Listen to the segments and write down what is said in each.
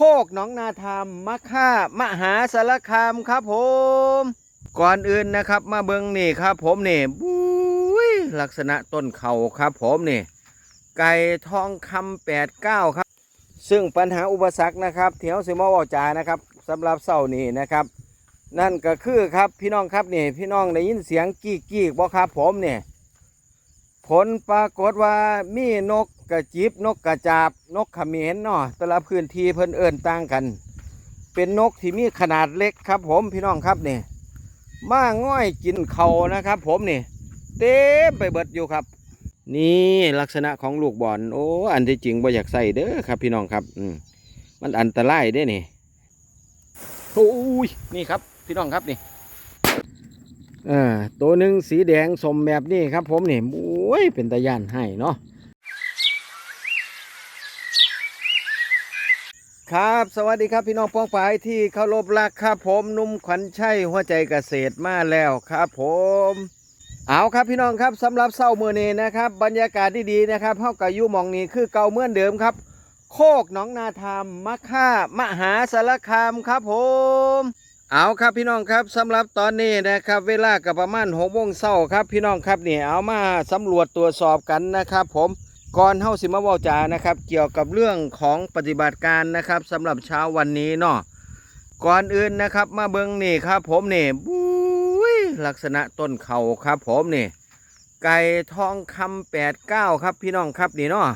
คกหนองนาธรรมมะค่ามหาสารคามครับผม ก่อนอื่นนะครับมาเบิงนี่ครับ ผมนี่บุ้ยลักษณะต้นเขาครับ ผมนี่ ไก่ทองคำแปดเก้าครับ ซึ่งปัญหาอุปสรรคนะครับเที่ยวสมาเวจานะครับสำหรับเสานี้นะครับ นั่นก็คือครับพี่น้องครับนี่ พี่น้องได้ยินเสียงกี้กี้บ่ครับ ผมเนี่ยผลปรากฏว่ามีนก กระจิบนกกระจาบนกขมรเนาะแต่ละพื้นที่เพิ่นเอิ่นต่างกัน เป็นนกที่มีขนาดเล็กครับ ผมพี่น้องครับนี่มาง่อยกินเขานะครับ ผมนี่เต็มไปเบิดอยู่ครับ นี่ลักษณะของลูกบอลโอ้อันที่จริงบ่อยากใส่เด้อครับ พี่น้องครับ อืมมันอันตรายเด้นี่โอ้ยนี่ครับ พี่น้องครับนี่เออตัวหนึ่งสีแดงสมแบบนี้ครับ ผมนี่โอ้ยเป็นตะยานให้เนาะ ครับ สวัสดีครับพี่น้องป้องปายที่เคารพรักครับผมนุ่มขวัญชัยหัวใจเกษตรมาแล้วครับผม เอาครับพี่น้องครับสำหรับเศร้าเมื่อนี้นะครับ บรรยากาศดีๆนะครับเฮากับยุหมองนี้คือเก่าเหมือนเดิมครับ โคกหนองนาธรรมมะค่ามหาสารคามครับผมเอาครับพี่น้องครับสำหรับตอนนี้นะครับ เวลากับประมาณหกโมงเช้าครับพี่น้องครับนี่เอามาสำรวจตรวจสอบกันนะครับผม ก่อนเฮาสิมาเว้าจานะครับ เกี่ยวกับเรื่องของปฏิบัติการนะครับสำหรับเช้าวันนี้เนาะก่อนอื่นนะครับ มาเบิ่งนี่ครับ ผมนี่บุ้ยลักษณะต้นเขาครับ ผมนี่ ไก่ทองคำแปดเก้าครับพี่น้องครับนี่เนาะ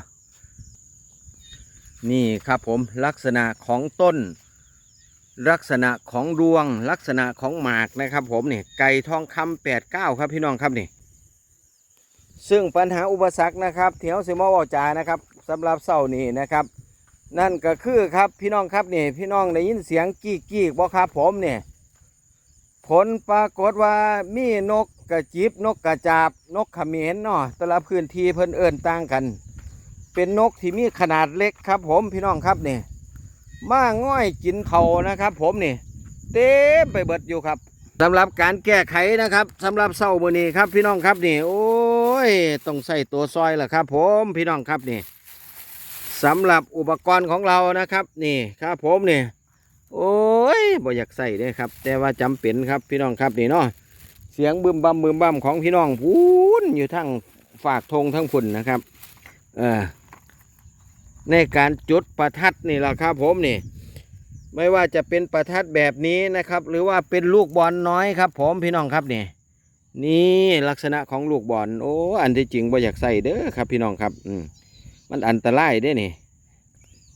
นี่ครับผมลักษณะของต้น ลักษณะของดวงลักษณะของหมากนะครับ ผมนี่ไก่ทองคำแปดเก้าครับพี่น้องครับนี่ ซึ่งปัญหาอุปสรรคนะครับเที่ยวเสมอวาจานะครับสำหรับเสานี้นะครับ นั่นก็คือครับพี่น้องครับนี่พี่น้องได้ยินเสียงกี้กี้บ่ครับผมเนี่ยผลปรากฏว่ามีนกกระจิบนกกระจาบนกเขมรเนาะแต่ละพื้นที่เพิ่นเอิ่นต่างกัน เป็นนกที่มีขนาดเล็กครับ ผมพี่น้องครับนี่มาง่อยกินเขานะครับ ผมนี่เต็มไปเบิดอยู่ครับสำหรับการแก้ไขนะครับสำหรับเศร้ามือนี้ครับพี่น้องครับนี่โอ้ ยต้องใส่ตัวซอยล่ะครับผมพี่น้องครับนี่สำหรับอุปกรณ์ของเรานะครับนี่ครับผมนี่โอ้ยบ่อยากใส่เด้ครับ แต่ว่าจำเป็นครับพี่น้องครับนี่เนาะเสียงบึมบัมบึมบัมของพี่น้องพูนอยู่ทั้งฝากธงทั้งฝุ่นนะครับเออในการจุดประทัดนี่แหละครับผมนี่ ไม่ว่าจะเป็นประทัดแบบนี้นะครับ หรือว่าเป็นลูกบอลน้อยครับ ผมพี่น้องครับนี่ นี่ลักษณะของลูกบอลโอ้อันที่จริงบ่อยากใส่เด้อครับพี่น้องครับอืมมันอันตรายเด้นี่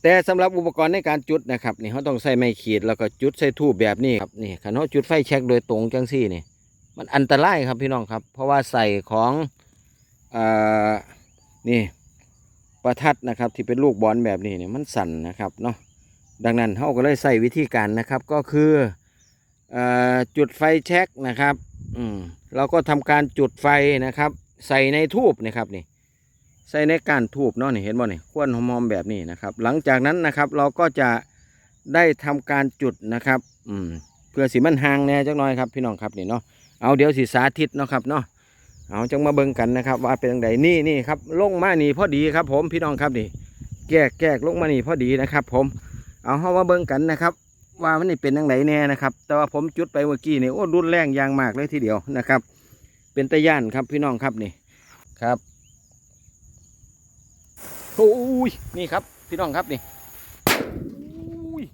แต่สำหรับอุปกรณ์ในการจุดนะครับนี่เขาต้องใส่ไม้ขีดแล้วก็จุดใส่ทูบแบบนี้ครับนี่ขันเขาจุดไฟแช็กโดยตรงจังซี่นี่ มันอันตรายครับพี่น้องครับ เพราะว่าใส่ของเอ่อนี่ประทัดนะครับที่เป็นลูกบอลแบบนี้เนี่ยมันสั่นนะครับเนาะดังนั้นเขาก็เลยใส่วิธีการนะครับก็คืออจุดไฟแช็กนะครับ อืมเราก็ทำการจุดไฟนะครับ ใส่ในทูบนะครับนี่ ใส่ในก้านทูบเนาะนี่เห็นบ่นี่ควนหอมๆแบบนี้นะครับ หลังจากนั้นนะครับเราก็จะได้ทำการจุดนะครับ อืมเพื่อสิมันห่างแน่จักหน่อยครับพี่น้องครับนี่เนาะเอาเดี๋ยวสิสาธิตเนาะครับเนาะเอาจังมาเบิ่งกันนะครับ ว่าเป็นจังไดนี่นี่ครับลงมานี่พอดีครับ ผมพี่น้องครับนี่ แกกแกกลงมานี่พอดีนะครับ ผม เอาเข้ามาเบิ่งกันนะครับ ว่ามันนี่เป็นจังไดแน่นะครับ แต่ว่าผมจุดไปเมื่อกี้นี่โอ้รุนแรงยางมากเลยทีเดียวนะครับ เป็นตะย่านครับพี่น้องครับนี่ครับโอ้ยนี่ครับพี่น้องครับนี่อุ้ย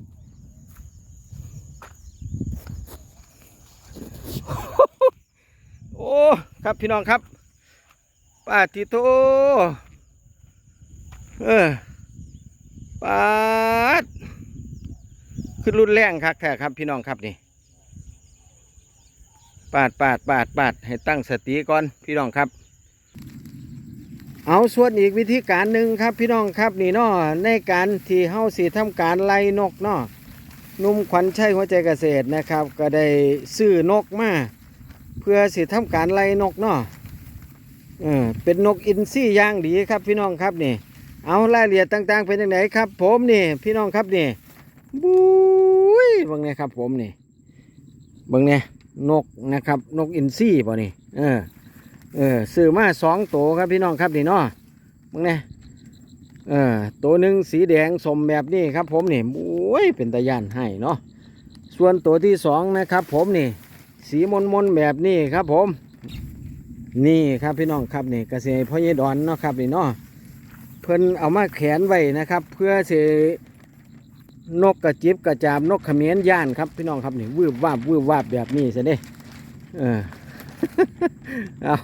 โอ้ครับพี่น้องครับปาติโตเออปาด ขึ้นรุนแรงครับแท้ครับพี่น้องครับนี่ปาดปาดปาดปาดให้ตั้งสติก่อนพี่น้องครับ เอาส่วนอีกวิธีการหนึ่งครับพี่น้องครับนี่เนาะในการที่เฮาสิทำการไล่นกเนาะนุ่มขวัญชัยหัวใจเกษตรนะครับ ก็ได้ซื้อนกมาเพื่อสิทำการไล่นกเนาะเออเป็นนกอินทรีย่างดีครับพี่น้องครับนี่ เอารายละเอียดต่างๆเป็นยังไงครับ ผมนี่พี่น้องครับนี่ บุ้ยบางเนี่ยครับ ผมนี่บางเนี่ยนกนะครับนกอินทรีป่ะนี่เออเออซื้อมาสองตัวครับพี่น้องครับนี่เนาะมึงเนี่ยเออตัวหนึ่งสีแดงสมแบบนี้ครับ ผมนี่โอ้ยเป็นตะยานให้เนาะส่วนตัวที่สองนะครับ ผมนี่ สีมนมนแบบนี้ครับ ผม นี่ครับพี่น้องครับนี่เกษตรพ่อเยดอนเนาะครับนี่เนาะเพิ่นเอามาแขวนไว้นะครับ เพื่อสิ นกกระจิบกระจามนกขมิ้นย่านครับพี่น้องครับนี่วืบวาบวืบวาบแบบนี้ซะเด้เออเอา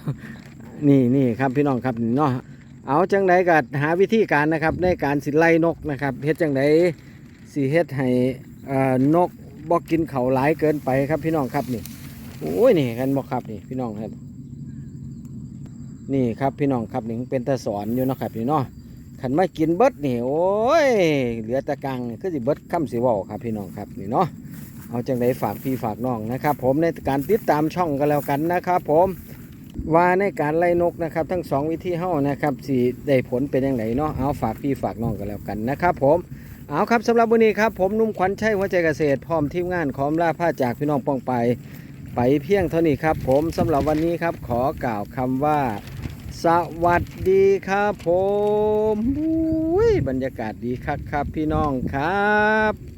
นี่นี่ครับพี่น้องครับนี่เนาะเอาจังไดก็หาวิธีการนะครับในการสิไล่นกนะครับเฮ็ดจังไดสิเฮ็ดให้อ่อนกบ่กินเขาหลายเกินไปครับพี่น้องครับนี่โอ้ยนี่กันบ่ครับนี่พี่น้องครับ นี่ครับพี่น้องครับนี่เป็นตาสอนอยู่นะครับนี่เนาะ ขันมากินเบิดนี่โอ้ยเหลือแตะกังนี่คือสิเบิดคำสิว้าครับพี่น้องครับนี่เนาะเอาจังไดฝากพี่ฝากน้องนะครับ ผมในการติดตามช่องกันแล้วกันนะครับ ผมว่าในการไล่นกนะครับ ทั้งสองวิธีเฮานะครับสิได้ผลเป็นยังไงเนาะเอาฝากพี่ฝากน้องกันแล้วกันนะครับผมเอาครับสำหรับวันนี้ครับผมนุ่มขวัญชัยหัวใจเกษตรพร้อมทีมงานขอมลาผ้าจากพี่น้องป้องไป ไปเพียงเท่านี้ครับ ผมสำหรับวันนี้ครับขอกล่าวคำว่า สวัสดีครับผมอุ้ยบรรยากาศดีครับครับพี่น้องครับ